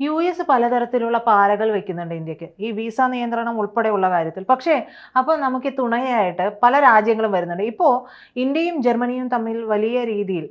U S പലതരത്തിലുള്ള പാരകൾ വെക്കുന്നുണ്ട് ഇന്ത്യയ്ക്ക്. ഈ വിസ നിയന്ത്രണം ഉൾപ്പെടെയുള്ള കാര്യത്തിൽ. പക്ഷേ അപ്പോൾ നമുക്ക് തുണയായിട്ട് പല രാജ്യങ്ങളും വരുന്നുണ്ട്. ഇപ്പോൾ ഇന്ത്യയും ജർമ്മനിയും തമ്മിൽ വലിയ രീതിയിൽ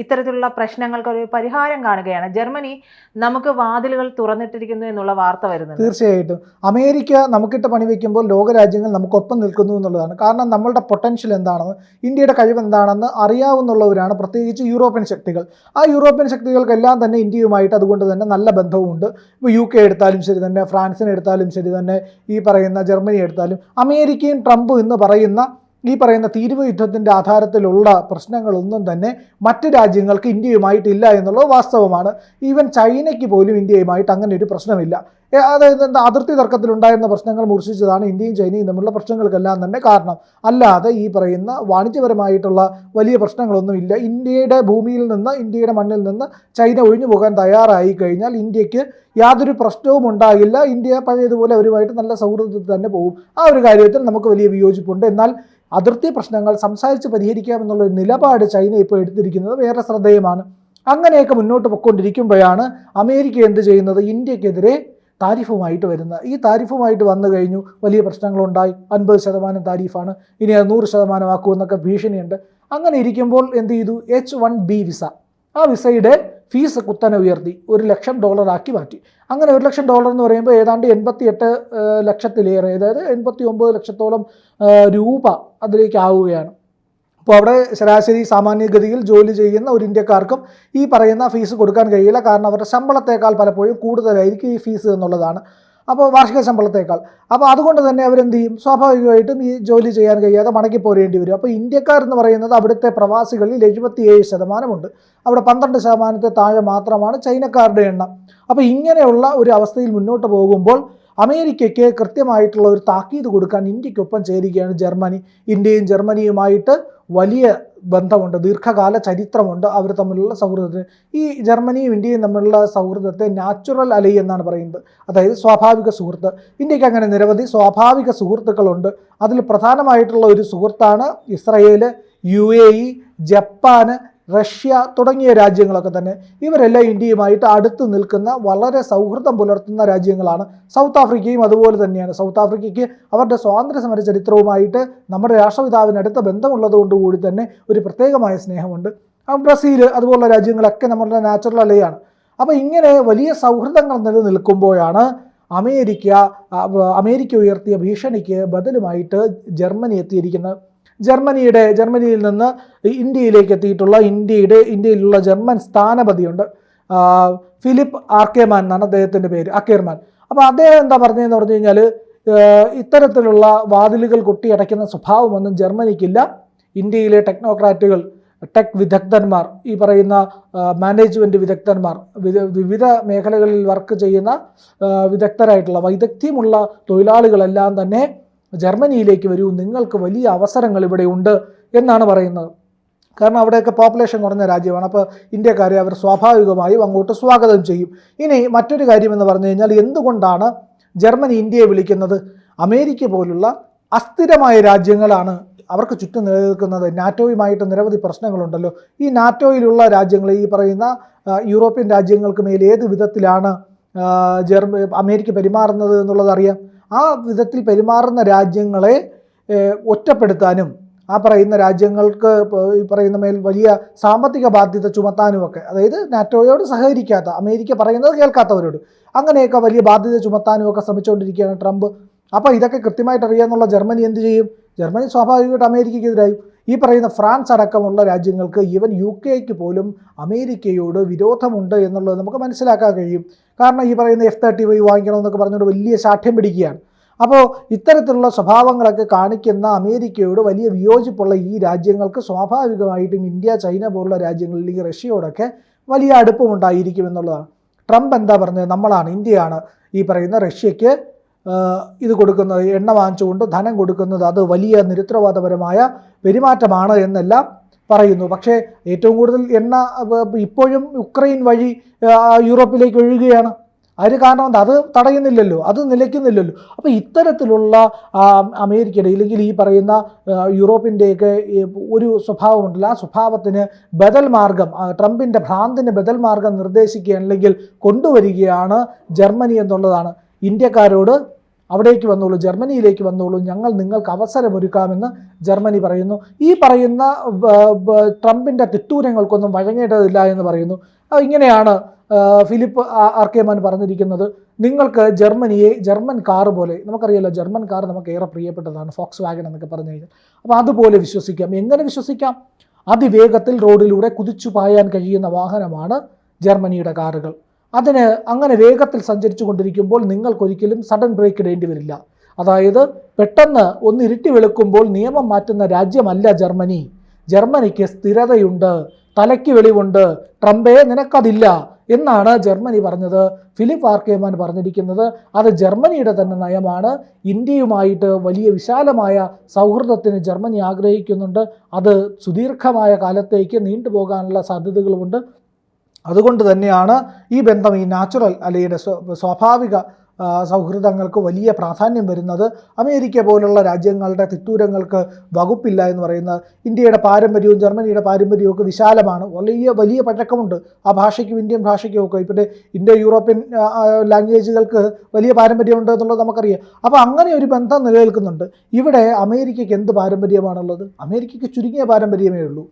ഇത്തരത്തിലുള്ള പ്രശ്നങ്ങൾക്ക് ഒരു പരിഹാരം കാണുകയാണ്. ജർമ്മനി നമുക്ക് വാതിലുകൾ തുറന്നിട്ടിരിക്കുന്നു എന്നുള്ള വാർത്ത വരുന്നത് തീർച്ചയായിട്ടും. അമേരിക്ക നമുക്കിട്ട് പണി വയ്ക്കുമ്പോൾ ലോകരാജ്യങ്ങൾ നമുക്കൊപ്പം നിൽക്കുന്നു എന്നുള്ളതാണ്. കാരണം നമ്മളുടെ പൊട്ടൻഷ്യൽ എന്താണെന്ന് ഇന്ത്യയുടെ കഴിവ് എന്താണെന്ന് അറിയാവുന്നുള്ളവരാണ് പ്രത്യേകിച്ച് യൂറോപ്യൻ ശക്തികൾ. ആ യൂറോപ്യൻ ശക്തികൾക്കെല്ലാം തന്നെ ഇന്ത്യയുമായിട്ട് അതുകൊണ്ട് തന്നെ നല്ല ബന്ധവുമുണ്ട്. ഇപ്പോൾ യു കെ എടുത്താലും ശരി തന്നെ ഫ്രാൻസിനെ എടുത്താലും ശരി തന്നെ ഈ പറയുന്ന ജർമ്മനി എടുത്താലും. അമേരിക്കയും ട്രംപും എന്ന് പറയുന്ന ഈ പറയുന്ന തീരുവ യുദ്ധത്തിന്റെ ആധാരത്തിലുള്ള പ്രശ്നങ്ങളൊന്നും തന്നെ മറ്റ് രാജ്യങ്ങൾക്ക് ഇന്ത്യയുമായിട്ടില്ല എന്നുള്ളത് വാസ്തവമാണ്. ഈവൻ ചൈനയ്ക്ക് പോലും ഇന്ത്യയുമായിട്ട് അങ്ങനെ ഒരു പ്രശ്നമില്ല. അതായത് എന്താ അതിർത്തി തർക്കത്തിലുണ്ടായിരുന്ന പ്രശ്നങ്ങൾ മൂർച്ഛിച്ചതാണ് ഇന്ത്യയും ചൈനയും തമ്മിലുള്ള പ്രശ്നങ്ങൾക്കെല്ലാം തന്നെ കാരണം. അല്ലാതെ ഈ പറയുന്ന വാണിജ്യപരമായിട്ടുള്ള വലിയ പ്രശ്നങ്ങളൊന്നും ഇല്ല. ഇന്ത്യയുടെ ഭൂമിയിൽ നിന്ന് ഇന്ത്യയുടെ മണ്ണിൽ നിന്ന് ചൈന ഒഴിഞ്ഞു പോകാൻ തയ്യാറായി കഴിഞ്ഞാൽ ഇന്ത്യയ്ക്ക് യാതൊരു പ്രശ്നവും ഉണ്ടാകില്ല. ഇന്ത്യ പഴയതുപോലെ അവരുമായിട്ട് നല്ല സൗഹൃദത്തിൽ തന്നെ പോകും. ആ ഒരു കാര്യത്തിൽ നമുക്ക് വലിയ വിയോജിപ്പുണ്ട്. എന്നാൽ അതിർത്തി പ്രശ്നങ്ങൾ സംസാരിച്ച് പരിഹരിക്കാമെന്നുള്ള ഒരു നിലപാട് ചൈന ഇപ്പോൾ എടുത്തിരിക്കുന്നത് വേറെ ശ്രദ്ധേയമാണ്. അങ്ങനെയൊക്കെ മുന്നോട്ട് പൊയ്ക്കൊണ്ടിരിക്കുമ്പോഴാണ് അമേരിക്ക എന്ത് ചെയ്യുന്നത്? ഇന്ത്യക്കെതിരെ താരിഫുമായിട്ട് വരുന്നത്. ഈ താരിഫുമായിട്ട് വന്നു കഴിഞ്ഞു. വലിയ പ്രശ്നങ്ങളുണ്ടായി. അൻപത് ശതമാനം താരിഫാണ്. ഇനി അത് നൂറ് ശതമാനമാക്കുമെന്നൊക്കെ ഭീഷണിയുണ്ട്. അങ്ങനെ ഇരിക്കുമ്പോൾ എന്ത് ചെയ്തു? എച്ച് വൺ ബി വിസ ആ വിസയുടെ ഫീസ് കുത്തനെ ഉയർത്തി ഒരു ലക്ഷം ഡോളറാക്കി മാറ്റി. അങ്ങനെ ഒരു ലക്ഷം ഡോളർ എന്ന് പറയുമ്പോൾ ഏതാണ്ട് എൺപത്തിയെട്ട് ലക്ഷത്തിലേറെ അതായത് എൺപത്തി ഒമ്പത് ലക്ഷത്തോളം രൂപ അതിലേക്ക് ആവുകയാണ് അപ്പോൾ അവിടെ ശരാശരി സാമാന്യഗതിയിൽ ജോലി ചെയ്യുന്ന ഒരു ഇന്ത്യക്കാർക്കും ഈ പറയുന്ന ഫീസ് കൊടുക്കാൻ കഴിയില്ല. കാരണം അവരുടെ ശമ്പളത്തേക്കാൾ പലപ്പോഴും കൂടുതലായിരിക്കും ഈ ഫീസ് എന്നുള്ളതാണ്. അപ്പോൾ വാർഷിക ശമ്പളത്തേക്കാൾ. അപ്പോൾ അതുകൊണ്ട് തന്നെ അവരെന്ത് ചെയ്യും? സ്വാഭാവികമായിട്ടും ഈ ജോലി ചെയ്യാൻ കഴിയാതെ മടക്കി പോരേണ്ടി വരും. അപ്പോൾ ഇന്ത്യക്കാരെന്ന് പറയുന്നത് അവിടുത്തെ പ്രവാസികളിൽ എഴുപത്തിയേഴ് ശതമാനമുണ്ട്. അവിടെ പന്ത്രണ്ട് ശതമാനത്തെ താഴെ മാത്രമാണ് ചൈനക്കാരുടെ എണ്ണം. അപ്പോൾ ഇങ്ങനെയുള്ള ഒരു അവസ്ഥയിൽ മുന്നോട്ട് പോകുമ്പോൾ അമേരിക്കയ്ക്ക് കൃത്യമായിട്ടുള്ള ഒരു താക്കീത് കൊടുക്കാൻ ഇന്ത്യക്കൊപ്പം ചേരുകയാണ് ജർമ്മനി. ഇന്ത്യയും ജർമ്മനിയുമായിട്ട് വലിയ ബന്ധമുണ്ട് ദീർഘകാല ചരിത്രമുണ്ട് അവർ തമ്മിലുള്ള സൗഹൃദത്തിന്. ഈ ജർമ്മനിയും ഇന്ത്യയും തമ്മിലുള്ള സൗഹൃദത്തെ നാച്ചുറൽ അലൈ എന്നാണ് പറയുന്നത്. അതായത് സ്വാഭാവിക സുഹൃത്ത്. ഇന്ത്യയ്ക്ക് അങ്ങനെ നിരവധി സ്വാഭാവിക സുഹൃത്തുക്കളുണ്ട്. അതിൽ പ്രധാനമായിട്ടുള്ള ഒരു സുഹൃത്താണ് ഇസ്രയേൽ യു ജപ്പാന് റഷ്യ തുടങ്ങിയ രാജ്യങ്ങളൊക്കെ തന്നെ ഇവരെല്ലാം ഇന്ത്യയുമായിട്ട് അടുത്ത് നിൽക്കുന്ന വളരെ സൗഹൃദം പുലർത്തുന്ന രാജ്യങ്ങളാണ്. സൗത്ത് ആഫ്രിക്കയും അതുപോലെ തന്നെയാണ്. സൗത്ത് ആഫ്രിക്കയ്ക്ക് അവരുടെ സ്വാതന്ത്ര്യ സമര ചരിത്രവുമായിട്ട് നമ്മുടെ രാഷ്ട്രപിതാവിനടുത്ത ബന്ധമുള്ളതുകൊണ്ട് കൂടി തന്നെ ഒരു പ്രത്യേകമായ സ്നേഹമുണ്ട്. ബ്രസീൽ അതുപോലുള്ള രാജ്യങ്ങളൊക്കെ നമ്മുടെ നാച്ചുറൽ അലയാണ്. അപ്പോൾ ഇങ്ങനെ വലിയ സൗഹൃദങ്ങൾ നിലനിൽക്കുമ്പോഴാണ് അമേരിക്ക അമേരിക്ക ഉയർത്തിയ ഭീഷണിക്ക് ബദലുമായിട്ട് ജർമ്മനി എത്തിയിരിക്കുന്നത്. ജർമ്മനിയുടെ ജർമ്മനിയിൽ നിന്ന് ഇന്ത്യയിലേക്ക് എത്തിയിട്ടുള്ള ഇന്ത്യയുടെ ഇന്ത്യയിലുള്ള ജർമ്മൻ സ്ഥാനപതിയുണ്ട്. ഫിലിപ്പ് ആർക്കേമാൻ എന്നാണ് അദ്ദേഹത്തിന്റെ പേര് അക്കേർമാൻ അപ്പോൾ അദ്ദേഹം എന്താ പറഞ്ഞതെന്ന് പറഞ്ഞു കഴിഞ്ഞാൽ ഇത്തരത്തിലുള്ള വാതിലുകൾ കൊട്ടിയടയ്ക്കുന്ന സ്വഭാവമൊന്നും ജർമ്മനിക്കില്ല. ഇന്ത്യയിലെ ടെക്നോക്രാറ്റുകൾ ടെക് വിദഗ്ധന്മാർ ഈ പറയുന്ന മാനേജ്മെന്റ് വിദഗ്ധന്മാർ വിവിധ- മേഖലകളിൽ വർക്ക് ചെയ്യുന്ന വിദഗ്ധരായിട്ടുള്ള വൈദഗ്ധ്യമുള്ള തൊഴിലാളികളെല്ലാം തന്നെ ജർമ്മനിയിലേക്ക് വരൂ നിങ്ങൾക്ക് വലിയ അവസരങ്ങൾ ഇവിടെ ഉണ്ട് എന്നാണ് പറയുന്നത്. കാരണം അവിടെയൊക്കെ പോപ്പുലേഷൻ കുറഞ്ഞ രാജ്യമാണ്. അപ്പോൾ ഇന്ത്യക്കാരെ അവർ സ്വാഭാവികമായും അങ്ങോട്ട് സ്വാഗതം ചെയ്യും. ഇനി മറ്റൊരു കാര്യമെന്ന് പറഞ്ഞു കഴിഞ്ഞാൽ എന്തുകൊണ്ടാണ് ജർമ്മനി ഇന്ത്യയെ വിളിക്കുന്നത്? അമേരിക്ക പോലുള്ള അസ്ഥിരമായ രാജ്യങ്ങളാണ് അവർക്ക് ചുറ്റും നിലനിൽക്കുന്നത്. നാറ്റോയുമായിട്ട് നിരവധി പ്രശ്നങ്ങളുണ്ടല്ലോ. ഈ നാറ്റോയിലുള്ള രാജ്യങ്ങൾ ഈ പറയുന്ന യൂറോപ്യൻ രാജ്യങ്ങൾക്ക് മേൽ ഏത് വിധത്തിലാണ് ജർമ്മ അമേരിക്ക പെരുമാറുന്നത് എന്നുള്ളത് അറിയാം. ആ വിധത്തിൽ പെരുമാറുന്ന രാജ്യങ്ങളെ ഒറ്റപ്പെടുത്താനും ആ പറയുന്ന രാജ്യങ്ങൾക്ക് ഈ പറയുന്ന മേൽ വലിയ സാമ്പത്തിക ബാധ്യത ചുമത്താനുമൊക്കെ അതായത് നാറ്റോയോട് സഹകരിക്കാത്ത അമേരിക്ക പറയുന്നത് കേൾക്കാത്തവരോട് അങ്ങനെയൊക്കെ വലിയ ബാധ്യത ചുമത്താനും ഒക്കെ ശ്രമിച്ചുകൊണ്ടിരിക്കുകയാണ് ട്രംപ്. അപ്പോൾ ഇതൊക്കെ കൃത്യമായിട്ട് അറിയാമെന്നുള്ള ജർമ്മനി എന്ത് ചെയ്യും? ജർമ്മനി സ്വാഭാവികമായിട്ട് അമേരിക്കയ്ക്കെതിരായും. ഈ പറയുന്ന ഫ്രാൻസ് അടക്കമുള്ള രാജ്യങ്ങൾക്ക് ഈവൻ യു കെക്ക് പോലും അമേരിക്കയോട് വിരോധമുണ്ട് എന്നുള്ളത് നമുക്ക് മനസ്സിലാക്കാൻ കഴിയും. കാരണം ഈ പറയുന്ന എഫ് തേർട്ടി വൈ വാങ്ങിക്കണമെന്നൊക്കെ പറഞ്ഞുകൊണ്ട് വലിയ ശാഠ്യം പിടിക്കുകയാണ്. അപ്പോൾ ഇത്തരത്തിലുള്ള സ്വഭാവങ്ങളൊക്കെ കാണിക്കുന്ന അമേരിക്കയോട് വലിയ വിയോജിപ്പുള്ള ഈ രാജ്യങ്ങൾക്ക് സ്വാഭാവികമായിട്ടും ഇന്ത്യ ചൈന പോലുള്ള രാജ്യങ്ങളിൽ ഈ റഷ്യയോടൊക്കെ വലിയ അടുപ്പമുണ്ടായിരിക്കും എന്നുള്ളതാണ്. ട്രംപ് എന്താ പറഞ്ഞത്? നമ്മളാണ് ഇന്ത്യയാണ്. ഈ പറയുന്ന റഷ്യയ്ക്ക് ആ, ഇത് കൊടുക്കുന്നത് എണ്ണ വാങ്ങിച്ചുകൊണ്ട് ധനം കൊടുക്കുന്നത് അത് വലിയ നിരുത്തരവാദപരമായ പെരുമാറ്റമാണ് എന്നെല്ലാം പറയുന്നു. പക്ഷേ ഏറ്റവും കൂടുതൽ എണ്ണ ഇപ്പോഴും ഉക്രൈൻ വഴി യൂറോപ്പിലേക്ക് ഒഴുകുകയാണ്. അതിന് കാരണം അത് തടയുന്നില്ലല്ലോ അത് നിലയ്ക്കുന്നില്ലല്ലോ. അപ്പോൾ ഇത്തരത്തിലുള്ള അമേരിക്കയുടെ ഇല്ലെങ്കിൽ ഈ പറയുന്ന യൂറോപ്പിന്റെയൊക്കെ ഒരു സ്വഭാവമുണ്ടല്ലോ. ആ സ്വഭാവത്തിന് ബദൽ മാർഗം ട്രംപിന്റെ ഭ്രാന്തിന് ബദൽ മാർഗം നിർദ്ദേശിക്കുക അല്ലെങ്കിൽ കൊണ്ടുവരികയാണ് ജർമ്മനി എന്നുള്ളതാണ്. ഇന്ത്യക്കാരോട് അവിടേക്ക് വന്നോളൂ ജർമ്മനിയിലേക്ക് വന്നോളൂ ഞങ്ങൾ നിങ്ങൾക്ക് അവസരമൊരുക്കാമെന്ന് ജർമ്മനി പറയുന്നു. ഈ പറയുന്ന ട്രംപിന്റെ തിട്ടൂരങ്ങൾക്കൊന്നും വഴങ്ങേണ്ടതില്ല എന്ന് പറയുന്നു. ഇങ്ങനെയാണ് ഫിലിപ്പ് ഫിലിപ്പ് കെ ആർക്കേമാൻ പറഞ്ഞിരിക്കുന്നത്. നിങ്ങൾക്ക് ജർമ്മനിയെ ജർമ്മൻ കാർ പോലെ നമുക്കറിയാലോ ജർമ്മൻ കാർ നമുക്ക് ഏറെ പ്രിയപ്പെട്ടതാണ് ഫോക്സ് വാഗൺ എന്നൊക്കെ പറഞ്ഞു കഴിഞ്ഞാൽ. അപ്പോൾ അതുപോലെ വിശ്വസിക്കാം. എങ്ങനെ വിശ്വസിക്കാം? അതിവേഗത്തിൽ റോഡിലൂടെ കുതിച്ചു പായാൻ കഴിയുന്ന വാഹനമാണ് ജർമ്മനിയുടെ കാറുകൾ. അതിന് അങ്ങനെ വേഗത്തിൽ സഞ്ചരിച്ചു കൊണ്ടിരിക്കുമ്പോൾ നിങ്ങൾക്കൊരിക്കലും സഡൻ ബ്രേക്ക് ഇടേണ്ടി വരില്ല. അതായത് പെട്ടെന്ന് ഒന്ന് ഇരുട്ടി വെളുക്കുമ്പോൾ നിയമം മാറ്റുന്ന രാജ്യമല്ല ജർമ്മനി. ജർമ്മനിക്ക് സ്ഥിരതയുണ്ട് തലയ്ക്ക് വെളിവുണ്ട് ട്രംപേ നിനക്കതില്ല എന്നാണ് ജർമ്മനി പറഞ്ഞത്. ഫിലിപ്പ് ആർക്കേമാൻ പറഞ്ഞിരിക്കുന്നത് അത് ജർമ്മനിയുടെ തന്നെ നയമാണ്. ഇന്ത്യയുമായിട്ട് വലിയ വിശാലമായ സൗഹൃദത്തിന് ജർമ്മനി ആഗ്രഹിക്കുന്നുണ്ട്. അത് സുദീർഘമായ കാലത്തേക്ക് നീണ്ടുപോകാനുള്ള സാധ്യതകളുമുണ്ട്. അതുകൊണ്ട് തന്നെയാണ് ഈ ബന്ധം ഈ നാച്ചുറൽ അല്ലെങ്കിൽ സ്വാഭാവിക സൗഹൃദങ്ങൾക്ക് വലിയ പ്രാധാന്യം വരുന്നത്. അമേരിക്ക പോലുള്ള രാജ്യങ്ങളുടെ തിത്തൂരങ്ങൾക്ക് വകുപ്പില്ല എന്ന് പറയുന്നത് ഇന്ത്യയുടെ പാരമ്പര്യവും ജർമ്മനിയുടെ പാരമ്പര്യവും ഒക്കെ വിശാലമാണ്. വലിയ വലിയ പഴക്കമുണ്ട്. ആ ഭാഷയ്ക്കും ഇന്ത്യൻ ഭാഷയ്ക്കും ഒക്കെ. ഇപ്പോൾ ഇന്ത്യ യൂറോപ്യൻ ലാംഗ്വേജുകൾക്ക് വലിയ പാരമ്പര്യമുണ്ട് എന്നുള്ളത് നമുക്കറിയാം. അപ്പോൾ അങ്ങനെ ഒരു ബന്ധം നിലനിൽക്കുന്നുണ്ട്. ഇവിടെ അമേരിക്കയ്ക്ക് എന്ത് പാരമ്പര്യമാണുള്ളത്? അമേരിക്കയ്ക്ക് ചുരുങ്ങിയ പാരമ്പര്യമേ ഉള്ളൂ.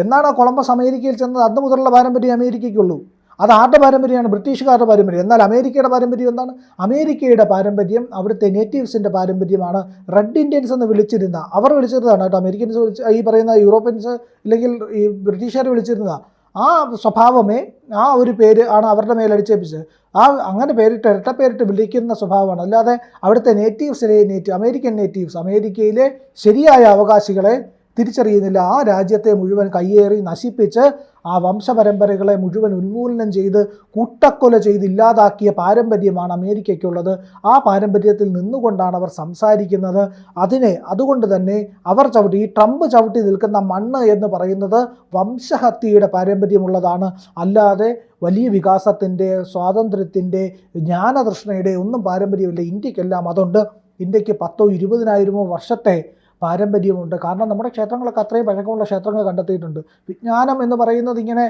എന്നാണ് കൊളംബസ് അമേരിക്കയിൽ ചെന്നത്? അന്ന് മുതലുള്ള പാരമ്പര്യം അമേരിക്കയ്ക്കുള്ളൂ. അത് ആരുടെ പാരമ്പര്യമാണ്? ബ്രിട്ടീഷുകാരുടെ പാരമ്പര്യം. എന്നാൽ അമേരിക്കയുടെ പാരമ്പര്യം എന്താണ്? അമേരിക്കയുടെ പാരമ്പര്യം അവിടുത്തെ നേറ്റീവ്സിന്റെ പാരമ്പര്യമാണ് റെഡ് ഇന്ത്യൻസ് എന്ന് വിളിച്ചിരുന്ന. അവർ വിളിച്ചിരുന്നതാണ് കേട്ടോ. അമേരിക്കൻസ് വിളിച്ച് ഈ പറയുന്ന യൂറോപ്യൻസ് അല്ലെങ്കിൽ ഈ ബ്രിട്ടീഷുകാർ വിളിച്ചിരുന്ന ആ സ്വഭാവമേ ആ ഒരു പേര് ആണ് അവരുടെ മേലടിച്ചേപ്പിച്ചത് ആ അങ്ങനെ പേരിട്ട് ഇരട്ട പേരിട്ട് വിളിക്കുന്ന സ്വഭാവമാണ്. അല്ലാതെ അവിടുത്തെ നേറ്റീവ്സിലെ നേറ്റീവ് അമേരിക്കൻ നേറ്റീവ്സ് അമേരിക്കയിലെ ശരിയായ അവകാശികളെ തിരിച്ചറിയുന്നില്ല. ആ രാജ്യത്തെ മുഴുവൻ കയ്യേറി നശിപ്പിച്ച് ആ വംശപരമ്പരകളെ മുഴുവൻ ഉന്മൂലനം ചെയ്ത് കൂട്ടക്കൊല ചെയ്ത് ഇല്ലാതാക്കിയ പാരമ്പര്യമാണ് അമേരിക്കയ്ക്കുള്ളത്. ആ പാരമ്പര്യത്തിൽ നിന്നുകൊണ്ടാണ് അവർ സംസാരിക്കുന്നത്. അതിനെ അതുകൊണ്ട് തന്നെ അവർ ചവിട്ടി ഈ ട്രംപ് ചവിട്ടി നിൽക്കുന്ന മണ്ണ് എന്ന് പറയുന്നത് വംശഹത്യയുടെ പാരമ്പര്യമുള്ളതാണ്. അല്ലാതെ വലിയ വികാസത്തിന്റെ സ്വാതന്ത്ര്യത്തിന്റെ ജ്ഞാനതൃഷ്ണയുടെ ഒന്നും പാരമ്പര്യമില്ല. ഇന്ത്യക്കെല്ലാം അതുണ്ട്. ഇന്ത്യയ്ക്ക് പത്തോ ഇരുപതിനായിരമോ വർഷത്തെ പാരമ്പര്യമുണ്ട്. കാരണം നമ്മുടെ ക്ഷേത്രങ്ങളൊക്കെ അത്രയും പഴക്കമുള്ള ക്ഷേത്രങ്ങൾ കണ്ടെത്തിയിട്ടുണ്ട്. വിജ്ഞാനം എന്ന് പറയുന്നത് ഇങ്ങനെ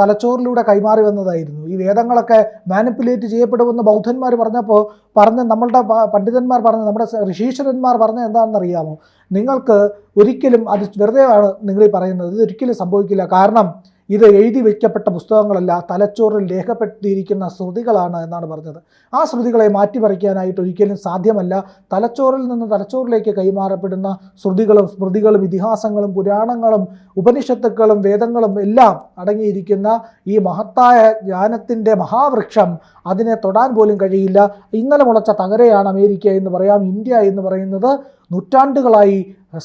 തലച്ചോറിലൂടെ കൈമാറി വന്നതായിരുന്നു. ഈ വേദങ്ങളൊക്കെ മാനിപ്പുലേറ്റ് ചെയ്യപ്പെടുമെന്ന് ബൗദ്ധന്മാർ പറഞ്ഞപ്പോൾ പറഞ്ഞ നമ്മളുടെ പണ്ഡിതന്മാർ പറഞ്ഞ നമ്മുടെ ഋഷീശ്വരന്മാർ പറഞ്ഞ എന്താണെന്ന് അറിയാമോ നിങ്ങൾക്ക് ഒരിക്കലും അത് വെറുതെയാണ് നിങ്ങൾ ഈ പറയുന്നത്. ഇത് ഒരിക്കലും സംഭവിക്കില്ല. കാരണം ഇത് എഴുതി വയ്ക്കപ്പെട്ട പുസ്തകങ്ങളല്ല തലച്ചോറിൽ രേഖപ്പെടുത്തിയിരിക്കുന്ന ശ്രുതികളാണ് എന്നാണ് പറഞ്ഞത്. ആ ശ്രുതികളെ മാറ്റിമറിക്കാനായിട്ട് ഒരിക്കലും സാധ്യമല്ല. തലച്ചോറിൽ നിന്ന് തലച്ചോറിലേക്ക് കൈമാറപ്പെടുന്ന ശ്രുതികളും സ്മൃതികളും ഇതിഹാസങ്ങളും പുരാണങ്ങളും ഉപനിഷത്തുക്കളും വേദങ്ങളും എല്ലാം അടങ്ങിയിരിക്കുന്ന ഈ മഹത്തായ ജ്ഞാനത്തിന്റെ മഹാവൃക്ഷം അതിനെ തൊടാൻ പോലും കഴിയില്ല. ഇന്നലെ മുളച്ച തകരയാണ് അമേരിക്ക എന്ന് പറയാം ഇന്ത്യ എന്ന് പറയുന്നത് നൂറ്റാണ്ടുകളായി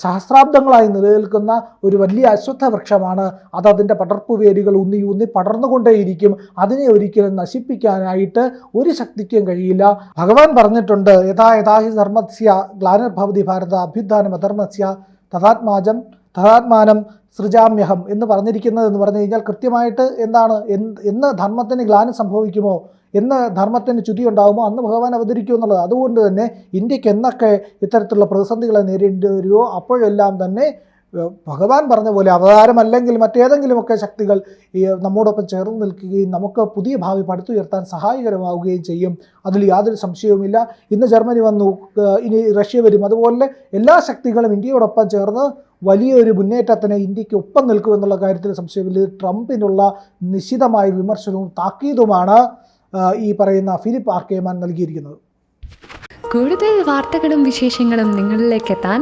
സഹസ്രാബ്ദങ്ങളായി നിലനിൽക്കുന്ന ഒരു വലിയ അശ്വത്ഥ വൃക്ഷമാണ്. അത് അതിന്റെ പടർപ്പ് വേരുകൾ ഉന്നി ഊന്നി പടർന്നുകൊണ്ടേയിരിക്കും. അതിനെ ഒരിക്കലും നശിപ്പിക്കാനായിട്ട് ഒരു ശക്തിക്കും കഴിയില്ല. ഭഗവാൻ പറഞ്ഞിട്ടുണ്ട് യഥാ യഥാഹി ധർമ്മസ്യ ഗ്ലാനിർഭവതി ഭാരത അഭ്യുത്ഥാനം അധർമ്മസ്യ തഥാത്മാജം തഥാത്മാനം സൃജാമ്യഹം എന്ന് പറഞ്ഞിരിക്കുന്നത് എന്ന് പറഞ്ഞു കഴിഞ്ഞാൽ കൃത്യമായിട്ട് എന്താണ് എന്ത് എന്ന് ധർമ്മത്തിന് ഗ്ലാനം സംഭവിക്കുമോ എന്ന് ധർമ്മത്തിന് ചുതി ഉണ്ടാകുമോ അന്ന് ഭഗവാൻ അവതരിക്കും എന്നുള്ളത്. അതുകൊണ്ട് തന്നെ ഇന്ത്യയ്ക്ക് എന്നൊക്കെ ഇത്തരത്തിലുള്ള പ്രതിസന്ധികളെ നേരിടേണ്ടി വരുമോ അപ്പോഴെല്ലാം തന്നെ ഭഗവാൻ പറഞ്ഞ പോലെ അവതാരമല്ലെങ്കിൽ മറ്റേതെങ്കിലുമൊക്കെ ശക്തികൾ ഈ നമ്മോടൊപ്പം ചേർന്ന് നിൽക്കുകയും നമുക്ക് പുതിയ ഭാവി പടുത്തുയർത്താൻ സഹായകരമാവുകയും ചെയ്യും. അതിൽ യാതൊരു സംശയവുമില്ല. ഇന്ന് ജർമ്മനി വന്നു ഇനി റഷ്യ വരും. അതുപോലെ എല്ലാ ശക്തികളും ഇന്ത്യയോടൊപ്പം ചേർന്ന് വലിയൊരു മുന്നേറ്റത്തിന് ഇന്ത്യയ്ക്ക് ഒപ്പം നിൽക്കുമെന്നുള്ള കാര്യത്തിൽ സംശയമില്ല. ട്രംപിനുള്ള നിശിതമായ വിമർശനവും താക്കീതുമാണ് ഈ പറയുന്ന ഫിലിപ്പ് ആർക്കേമാൻ നൽകിയിരിക്കുന്നത്. കൂടുതൽ വാർത്തകളും വിശേഷങ്ങളും നിങ്ങളിലേക്ക് എത്താൻ